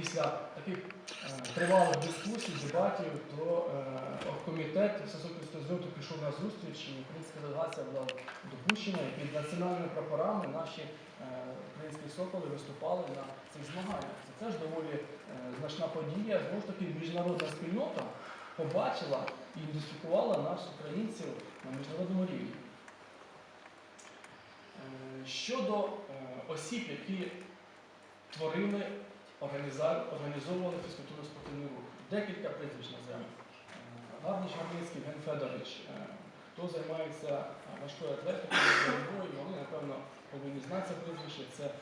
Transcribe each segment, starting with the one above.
після таких е, тривалих дискусій, дебатів, то е, комітет зв'язку пішов на зустріч, і українська делегація була допущена, і під національними прапорами наші е, українські соколи виступали на цих змаганнях. Це теж доволі значна подія. Знову ж таки, міжнародна спільнота побачила і ідентифікувала нас, українців, на міжнародному рівні. Щодо осіб, які творили, організовували фізкультурно-спортивний рух, декілька прізвищ назвемо. Е, Гарнич Гарницький, Ген Федорович, е, хто займається е, важкою атлетикою, вони, напевно, повинні знати це прізвище. Це е,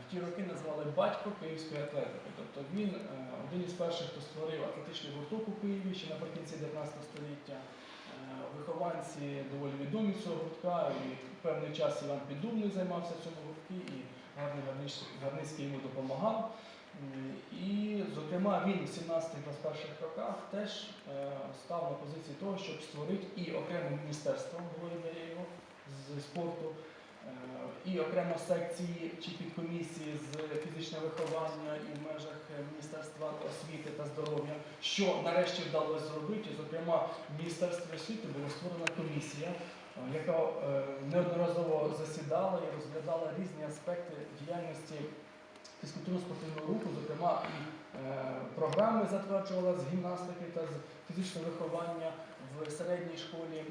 в ті роки назвали батько київської атлетики. Тобто він е, один із перших, хто створив атлетичний гурток у Києві ще наприкінці 19 століття. Е, Вихованці доволі відомі цього гуртка, і певний час Іван Піддубний займався в цьому гурткі, і Гарний Гарницький йому допомагав. М, І, зокрема, він в 17-21 роках теж е, став на позиції того, щоб створити і окреме міністерство було з спорту, е, і окремо секції чи підкомісії з фізичного виховання і в межах е, Міністерства освіти та здоров'я, що нарешті вдалося зробити. Зокрема, в Міністерстві освіти була створена комісія, е, яка е, неодноразово засідала і розглядала різні аспекти діяльності фізкультурно-спортивного руху, зокрема і е, програми затверджувала з гімнастики та з фізичного виховання в середній школі е,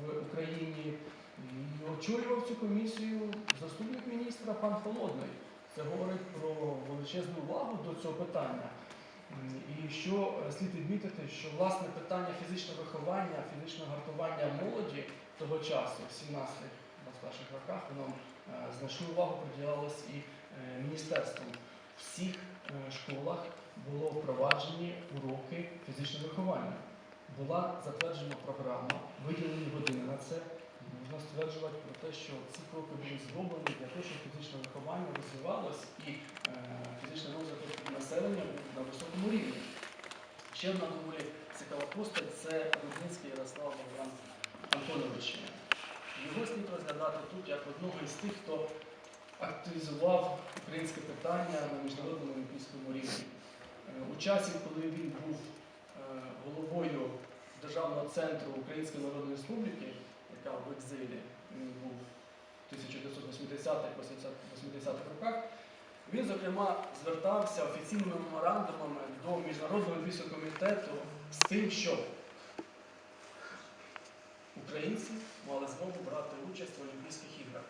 в Україні. І очолював цю комісію заступник міністра пан Холодний. Це говорить про величезну увагу до цього питання. І що слід відмітити, що власне питання фізичного виховання, фізичного гартування молоді того часу, в 17-21 роках, воно е, значну увагу приділялось і міністерством. В всіх е, школах було впроваджені уроки фізичного виховання. Була затверджена програма, виділені години на це. Можна стверджувати про те, що ці кроки були зроблені для того, щоб фізичне виховання розвивалось і е, фізичний розвиток населення на високому рівні. Ще одна доволі цікава постать це Рудницький Ярослав Богдан Антонович. Його слід розглядати тут як одного із тих, хто активізував українське питання на міжнародному олімпійському рівні. Е, У часі, коли він був е, головою Державного центру Української Народної Республіки, яка в екзилі був в 1980-80-х роках, він, зокрема, звертався офіційними меморандумами до Міжнародного олімпійського комітету з тим, щоб українці мали змогу брати участь в Олімпійських іграх.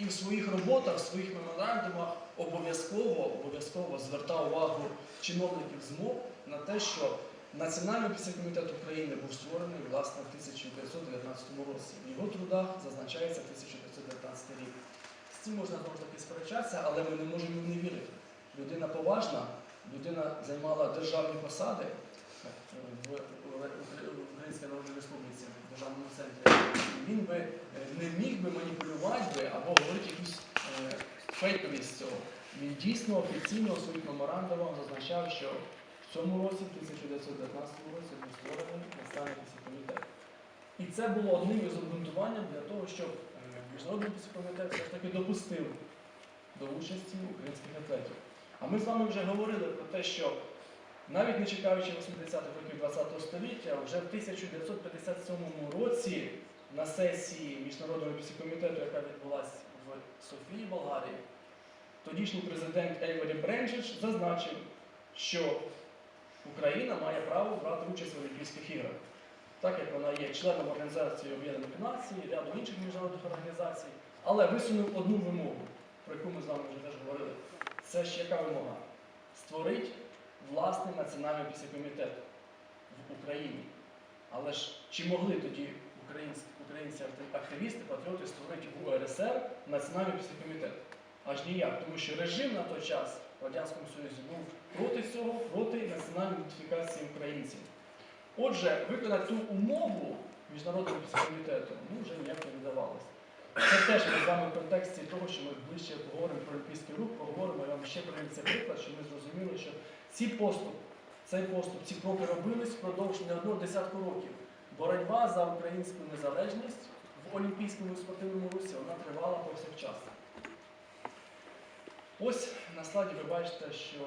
І в своїх роботах, в своїх меморандумах обов'язково, обов'язково звертав увагу чиновників ЗМО на те, що Національний комітет України був створений власне в 1919 році. В його трудах зазначається 1919 рік. З цим можна знову таки сперечатися, але ми не можемо не вірити. Людина поважна, людина займала державні посади е, в в Українській Республіці, в Державному центрі. Він би е, не міг би маніпулювати би або говорити якусь е, фейковість цього. Він дійсно офіційно у своїх меморандумах зазначав, що в цьому році, в 1919 році, був створений Національний комітет. І це було одним із обґрунтуванням для того, щоб е, Міжнародний комітет все ж таки допустив до участі українських атлетів. А ми з вами вже говорили про те, що навіть не чекаючи 80-х років ХХ століття, вже в 1957 році на сесії Міжнародного комітету, яка відбулася в Софії, Болгарії, тодішній президент Ейвері Бренджич зазначив, що Україна має право брати участь в Олімпійських іграх, так як вона є членом Організації Об'єднаних Націй, ряду інших міжнародних організацій, але висунув одну вимогу, про яку ми з вами вже теж говорили. Це ж яка вимога? Створить власний національний комітет в Україні. Але ж чи могли тоді українські, українці активісти, патріоти створити в УРСР національний комітет? Аж ніяк, тому що режим на той час в Радянському Союзі був проти цього, проти національної ідентифікації українців. Отже, виконати ту умову Міжнародного комітету ну, вже ніяк не вдавалося. Це теж ми з вами в контексті того, що ми ближче поговоримо про олімпійський рух, поговоримо, я вам ще про цей приклад, щоб ми зрозуміли, що ці поступ, цей поступ, ці кроки робились впродовж не одного десятку років. Боротьба за українську незалежність в олімпійському спортивному русі вона тривала повсякчас. Ось на слайді ви бачите, що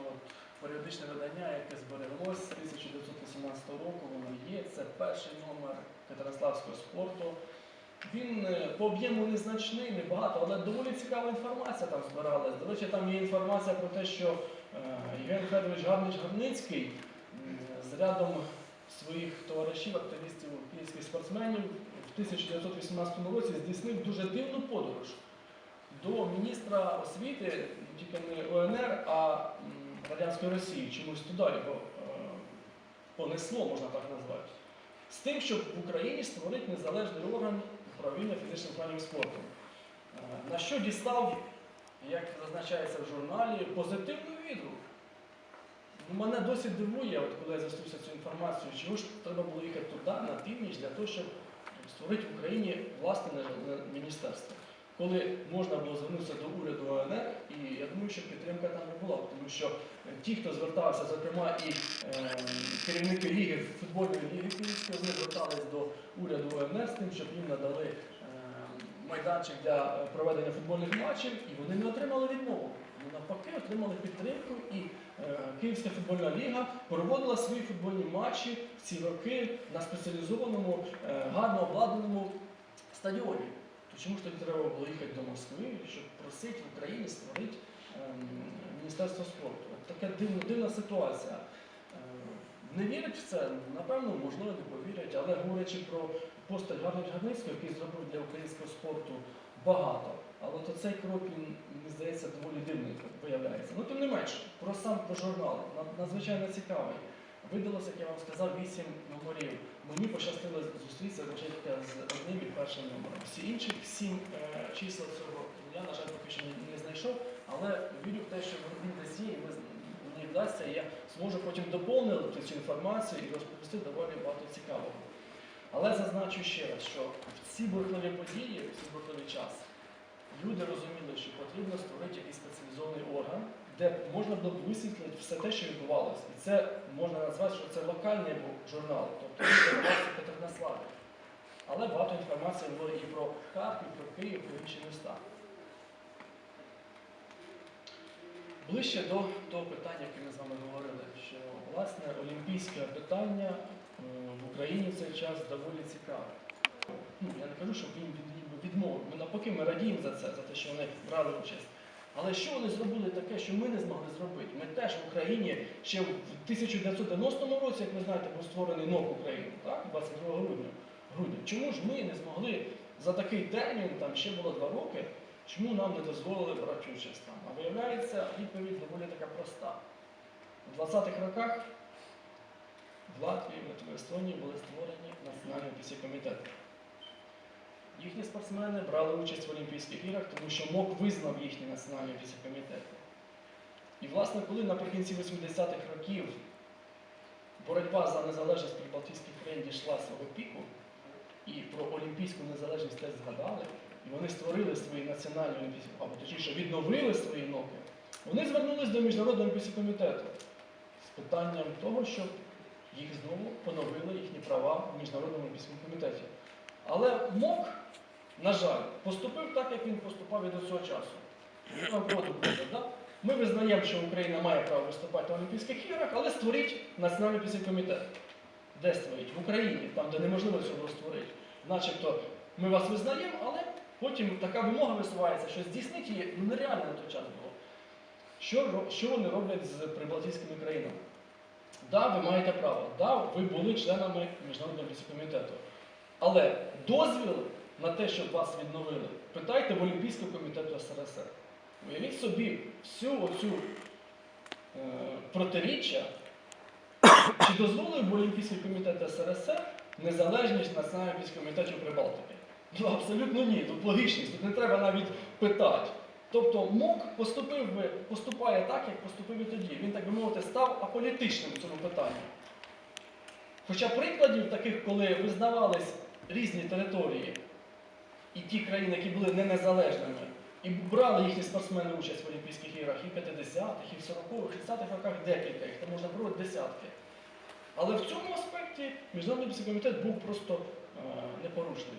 періодичне видання, яке збереглось з 1918 року, воно є. Це перший номер Катеринславського спорту. Він е, по об'єму незначний, небагато, але доволі цікава інформація там збиралась. До речі, там є інформація про те, що Євген Федорович Гарнич Гарницький з рядом своїх товаришів, активістів, київських спортсменів в 1918 році здійснив дуже дивну подорож до міністра освіти, тільки не ОНР, а Радянської Росії, чомусь туди його е, понесло, можна так назвати. З тим, щоб в Україні створити незалежний орган управління фізичним планів спорту. Е, На що дістав, як зазначається в журналі, позитивну відгук. Ну, Мене досі дивує, от коли я заступився цю інформацію, чому ж треба було їхати туди, на північ, для того, щоб створити в Україні власне не- не- міністерство. Коли можна було звернутися до уряду ОНР, і я думаю, що підтримка там не була, тому що е, ті, хто звертався, зокрема і е, керівники ліги, футбольної ліги Київської, вони звертались до уряду ОНР з тим, щоб їм надали е, майданчик для е, проведення футбольних матчів, і вони не отримали відмову. Навпаки отримали підтримку, і е, Київська футбольна ліга проводила свої футбольні матчі в ці роки на спеціалізованому, е, гарно обладнаному стадіоні. То чому ж тоді треба було їхати до Москви, щоб просити в Україні створити ем, Міністерство спорту? Така дивна, дивна ситуація. Е, Не вірять в це? Напевно, можливо, не повірять, але говорячи про постать Гарнич Гарницького, який зробив для українського спорту багато. Але то цей крок, він, мені здається, доволі дивний виявляється. Ну, тим не менше, про сам про журнал, надзвичайно цікавий. Видалося, як я вам сказав, вісім номерів. Мені пощастило зустрітися з одним і першим номером. Всі інші сім е, чисел цього я, на жаль, поки що не, знайшов, але вірю в те, що він десь є, і мені вдасться, і я зможу потім доповнити цю інформацію і розповісти доволі багато цікавого. Але зазначу ще раз, що в ці бурхливі події, в ці бурхливий час, люди розуміли, що потрібно створити якийсь спеціалізований орган, де можна було б висвітлити все те, що відбувалося. І це можна назвати, що це локальний журнал, тобто власне Катеринославі. Але багато інформації було і про Харків, про Київ, про інші міста. Ближче до того питання, яке ми з вами говорили, що власне олімпійське питання в Україні в цей час доволі цікаве. Ну, я не кажу, що він від- відмовив. Ми навпаки, ми радіємо за це, за те, що вони брали участь. Але що вони зробили таке, що ми не змогли зробити? Ми теж в Україні ще в 1990 році, як ви знаєте, був створений НОК України, так? 22 грудня. грудня. Чому ж ми не змогли за такий термін, там ще було два роки, чому нам не дозволили брати участь там? А виявляється, відповідь доволі така проста. У 20-х роках в Латвії, в Естонії були створені національні комітети. Їхні спортсмени брали участь в Олімпійських іграх, тому що МОК визнав їхні національні олімпійські комітети. І, власне, коли наприкінці 80-х років боротьба за незалежність прибалтійських країн дійшла свого піку, і про олімпійську незалежність теж згадали, і вони створили свої національні олімпійські, або точніше відновили свої ноки, вони звернулись до Міжнародного олімпійського комітету з питанням того, щоб їх знову поновили їхні права в Міжнародному олімпійському комітеті. Але МОК, на жаль, поступив так, як він поступав і до цього часу. Ми визнаємо, що Україна має право виступати на Олімпійських іграх, але створіть Національний олімпійський комітет. Де створіть? В Україні, там, де неможливо цього створити. Начебто ми вас визнаємо, але потім така вимога висувається, що здійснити її ну, нереально на той час було. Що, вони роблять з прибалтійськими країнами? Да, ви маєте право, да, ви були членами Міжнародного комітету. Але дозвіл на те, щоб вас відновили, питайте в Олімпійського комітету СРСР. Уявіть собі всю оцю е, протиріччя, чи дозволив би Олімпійський комітет СРСР незалежність Національного олімпійського комітету Прибалтики? Ну абсолютно ні, тут логічність, тут не треба навіть питати. Тобто МОК поступив би, поступає так, як поступив і тоді. Він, так би мовити, став аполітичним в цьому питанні. Хоча прикладів таких, коли визнавались різні території, і ті країни, які були не незалежними, і брали їхні спортсмени участь в Олімпійських іграх і в 50-х, і в 40-х, і 60-х роках декілька, їх там можна проводити десятки. Але в цьому аспекті Міжнародний олімпійський комітет був просто е, непорушний.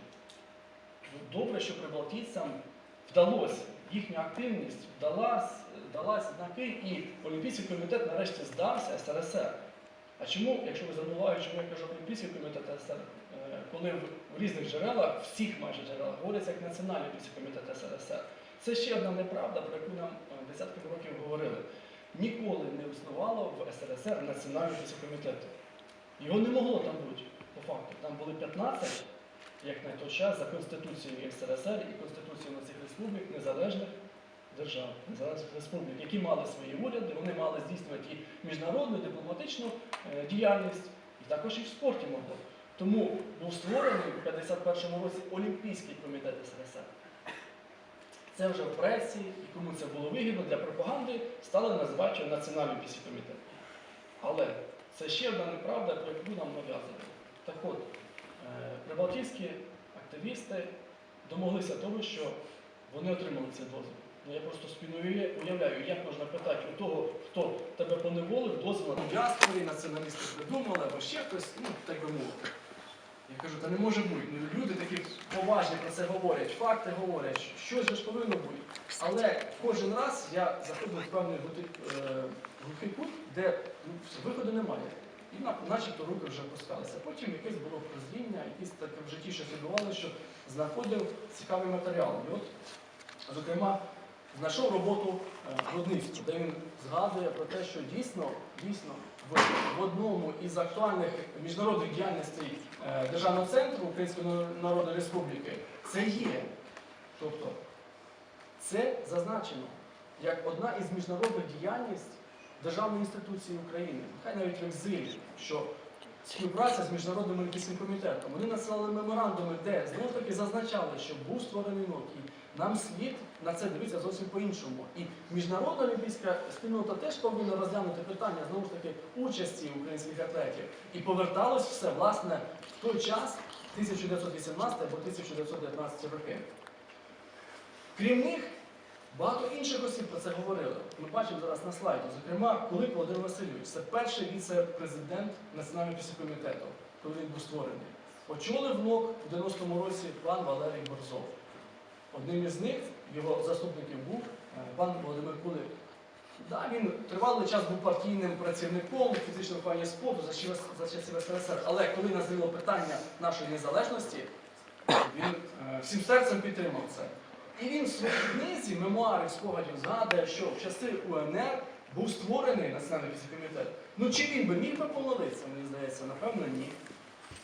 Добре, що прибалтійцям вдалося їхня активність вдалась, далась знаки, і Олімпійський комітет нарешті здався СРСР. А чому, якщо ви забуваєте, чому я кажу Олімпійський комітет СРСР, коли в різних джерелах, всіх майже джерелах, говориться як Національний комітет СРСР. Це ще одна неправда, про яку нам е, десятки років говорили. Ніколи не існувало в СРСР Національного комітету. Його не могло там бути, по факту. Там були 15, як на той час, за Конституцією СРСР і Конституцією цих республік незалежних держав, незалежних республік, які мали свої уряди, вони мали здійснювати і міжнародну, дипломатичну е, діяльність, і також і в спорті могло. Тому був створений у 51-му році Олімпійський комітет СРСР. Це вже в пресі, і кому це було вигідно для пропаганди, стали називати Національний Олімпійський комітет. Але це ще одна неправда, про яку нам нав'язують. Так от, е, прибалтійські активісти домоглися того, що вони отримали цей дозвіл. Ну, Я просто спільно уявляю, як можна питати у того, хто тебе поневолив, дозвіл на діаспорі, націоналісти придумали, або ще хтось, ну, так би мовити. Я кажу, та не може бути. Ну, люди такі поважні про це говорять, факти говорять, що ж повинно бути. Але кожен раз я заходив в певний глухий, е, кут, де ну, виходу немає. І начебто руки вже опускалися. Потім якесь було прозріння, якесь таке в житті щось відбувалося, що знаходив цікавий матеріал. І от, зокрема, знайшов роботу е, Грудницького, де він згадує про те, що дійсно, дійсно в, одному із актуальних міжнародних діяльностей е, Державного центру Української Народної Республіки це є. Тобто це зазначено як одна із міжнародних діяльність Державної інституції України, нехай навіть в екзилі, що співпраця з Міжнародним олімпійським комітетом. Вони надсилали меморандуми, де знову таки зазначали, що був створений НОК. Нам слід на це дивитися зовсім по-іншому. І міжнародна олімпійська спільнота теж повинна розглянути питання знову ж таки участі українських атлетів. І поверталось все власне в той час, 1918 або 1919 роки. Крім них, багато інших осіб про це говорили. Ми бачимо зараз на слайді. Зокрема, Кулик Володимир Васильович, це перший віце-президент Національного комітету, коли він був створений. Очолив НОК у 90-му році пан Валерій Борзов. Одним із них, його заступників, був е, пан Володимир Кулик. Да, він тривалий час був партійним працівником у фізичному плані спорту за часів, СРСР, але коли назріло питання нашої незалежності, він е, всім серцем підтримав це. І він в своїй книзі мемуари спогадів згадує, що в часи УНР був створений Національний комітет. Ну чи він би міг би помолитися, мені здається, напевно, ні.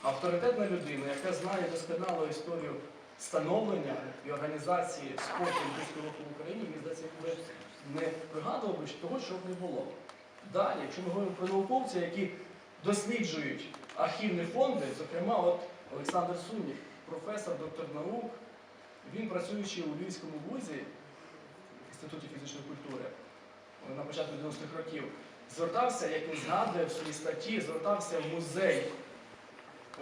Авторитетна людина, яка знає досконало історію становлення і організації спорту олімпійського руху в Україні, мені здається, би не пригадував би того, що не було. Далі, якщо ми говоримо про науковців, які досліджують архівні фонди, зокрема, от Олександр Сунік, професор, доктор наук, він працюючи у Львівському вузі, Інституті фізичної культури, е, на початку 90-х років, звертався, як він згадує в своїй статті, звертався в музей,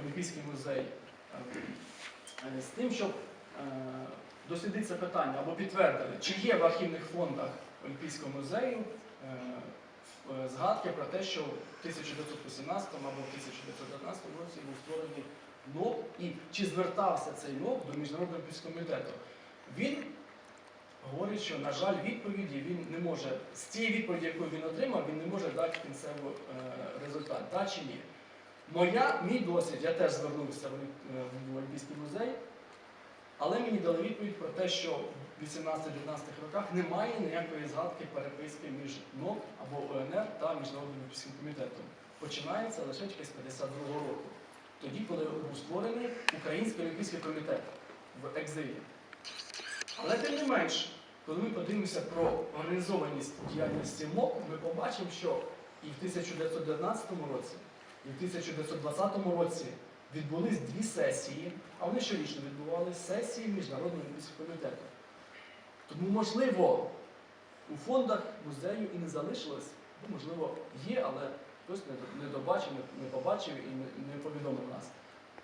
Олімпійський музей, е, з тим, щоб е, дослідити питання або підтвердили, чи є в архівних фондах Олімпійського музею е, е, згадки про те, що в 1918 або в 1919 році був створений НОК і чи звертався цей НОК до Міжнародного Олімпійського комітету. Він говорить, що, на жаль, відповіді він не може, з тієї відповіді, яку він отримав, він не може дати кінцевий е, результат. Да чи ні? Моя, мій досвід, я теж звернувся в Олімп- е, в Олімпійський музей, але мені дали відповідь про те, що в 18-19 роках немає ніякої згадки переписки між НОК або ОНР та Міжнародним Олімпійським комітетом. Починається лише тільки з 52 року, тоді, коли був створений Український олімпійський комітет в екзилі. Але тим не менш, коли ми подивимося про організованість діяльності МОК, ми побачимо, що і в 1919 році, і в 1920 році відбулись дві сесії, а вони щорічно відбувалися сесії Міжнародного олімпійського комітету. Тому, можливо, у фондах музею і не залишилось, можливо, є, але хтось не, добачив, не, побачив і не, повідомив нас.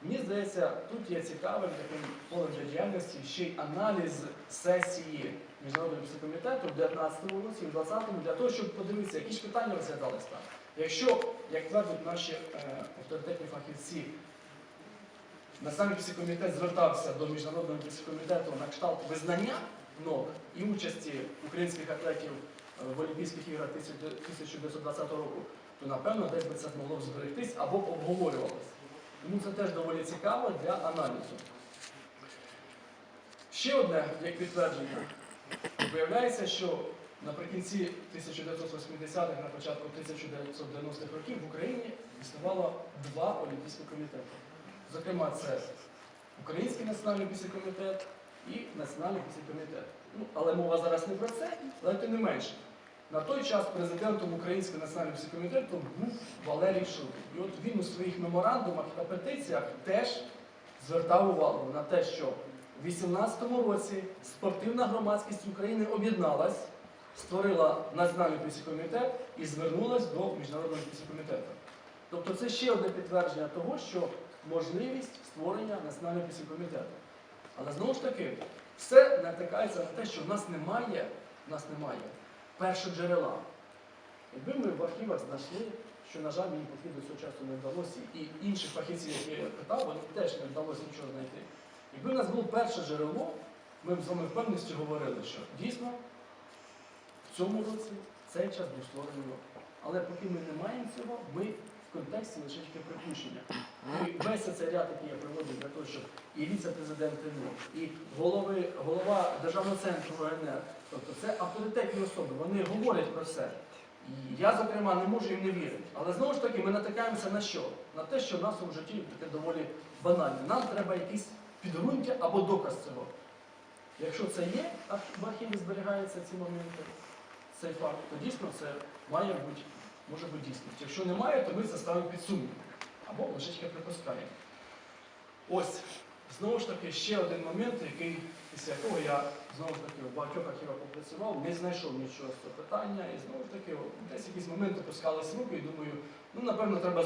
Мені здається, тут є цікавим таким полем діяльності ще й аналіз сесії Міжнародного комітету в 19 році, в 20-му, для того, щоб подивитися, які ж питання розглядались там. Якщо, як твердять наші е, авторитетні фахівці, Олімпійський комітет звертався до Міжнародного комітету на кшталт визнання ног і участі українських атлетів е, в Олімпійських іграх 1920 року, то напевно десь би це могло б зберегтись або обговорювалося. Тому це теж доволі цікаво для аналізу. Ще одне як підтвердження. Виявляється, що наприкінці 1980-х, на початку 1990-х років в Україні існувало два олімпійські комітети. Зокрема, це Український національний комітет і Національний комітет. Ну, але мова зараз не про це, але тим не менше. На той час президентом Українського національного комітету був Валерій Шурин. І от він у своїх меморандумах та петиціях теж звертав увагу на те, що у 2018 році спортивна громадськість України об'єдналась, створила Національний комітет і звернулась до Міжнародного комітету. Тобто це ще одне підтвердження того, що можливість створення Національного комітету. Але знову ж таки, все натикається на те, що в нас немає, в нас немає першого джерела. Якби ми в архівах знайшли, що, на жаль, мені до цього часу не вдалося, і інших фахівців, які я питав, вони теж не вдалося нічого знайти. Якби в нас було перше джерело, ми б з вами впевненістю говорили, що дійсно в цьому році цей час був створений. Але поки ми не маємо цього, ми контексті лише припущення. І весь цей ряд, який я приводив для того, щоб і віце-президент НО, і голови, голова Державного центру ОНР, тобто це авторитетні особи, вони говорять про це. І я, зокрема, не можу їм не вірити. Але знову ж таки, ми натикаємося на що? На те, що в нас у житті таке доволі банальне. Нам треба якийсь підґрунтя або доказ цього. Якщо це є, а в архіві зберігаються ці моменти, цей факт, то дійсно це має бути, може бути дійсність. Якщо немає, то ми це ставимо під сумнів. Або лишечка припускає. Ось, знову ж таки, ще один момент, який, після якого я знову ж таки в багатьох архівах попрацював, не знайшов нічого з цього питання, і знову ж таки, десь якісь моменти пускались руки, і думаю, ну напевно треба